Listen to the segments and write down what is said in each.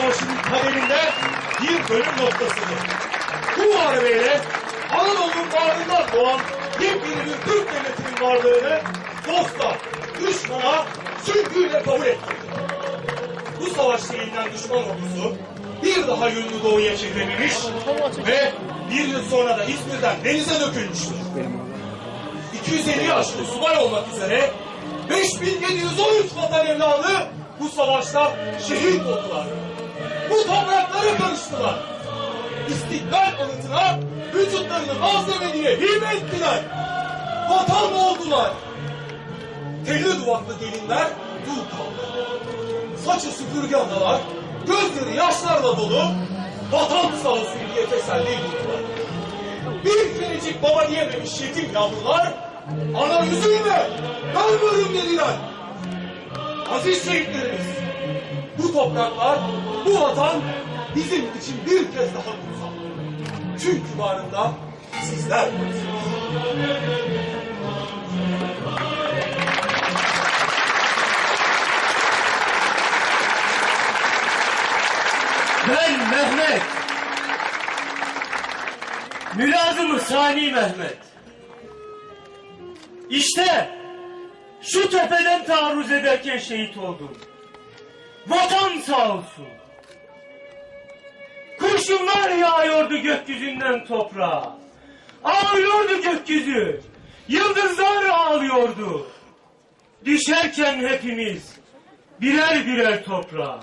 Savaşı'nın kaderinde bir bölüm noktasıdır. Bu muharebeyle Anadolu'nun bağrından doğan yepyeni bir Türk devletinin varlığını dosta, düşmana sürgüyle kabul ettirdi. Bu savaşta yenilen düşman ordusu bir daha yönünü doğuya çevirmemiş ve bir yıl sonra da İzmir'den denize dökülmüştür. 250 yaşlı subay olmak üzere 5713 vatan evladı bu savaşta şehit oldular. Bu topraklara karıştılar. İstiklal anıtına vücutlarını malzemeliğe hibe ettiler. Vatan oldular. Telli duvaklı gelinler dul kaldı. Saçı süpürge analar, gözleri yaşlarla dolu, vatan sağ olsun diye teselli buldular. Bir kerecik baba diyememiş yetim yavrular, ana üzülme, ben varım dediler. Aziz şehitlerimiz, bu topraklar, bu vatan bizim için bir kez daha kutsal. Çünkü varında sizler. Ben Mehmet. Mülazım-ı Sani Mehmet. İşte şu tepeden taarruz ederken şehit oldum. Vatan sağ olsun. Kurşunlar yağıyordu gökyüzünden toprağa. Ağlıyordu gökyüzü. Yıldızlar ağlıyordu. Düşerken hepimiz birer birer toprağa.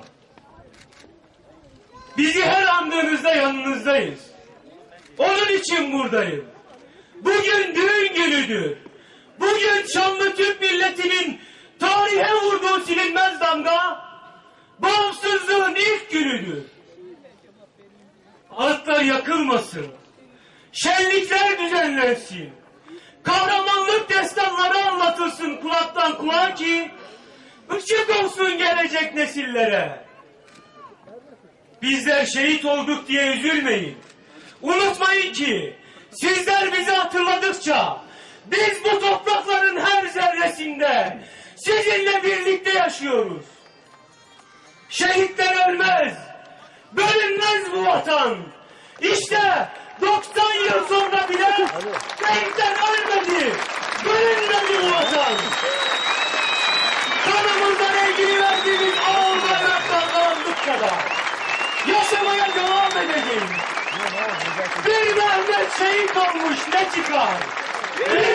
Bizi her andığınızda yanınızdayız. Onun için buradayım. Bugün düğün günüdür. Bugün şanlı Türk milletinin tarihe günüdür. Atlar yakılmasın. Şenlikler düzenlensin. Kahramanlık destanları anlatılsın kulaktan kulağa ki, ışık olsun gelecek nesillere. Bizler şehit olduk diye üzülmeyin. Unutmayın ki sizler bizi hatırladıkça biz bu toprakların her zerresinde sizinle birlikte yaşıyoruz. Şehitler ölmez, bölünmez bu vatan. İşte 90 yıl sonra bile renkten ölmedi, bölünmedi bu vatan. Kanımızdan ilgili verdiğimiz ağır bayraktan karanlık kadar yaşamaya devam edeceğiz. Bir Mehmet şehit olmuş ne çıkar? Bir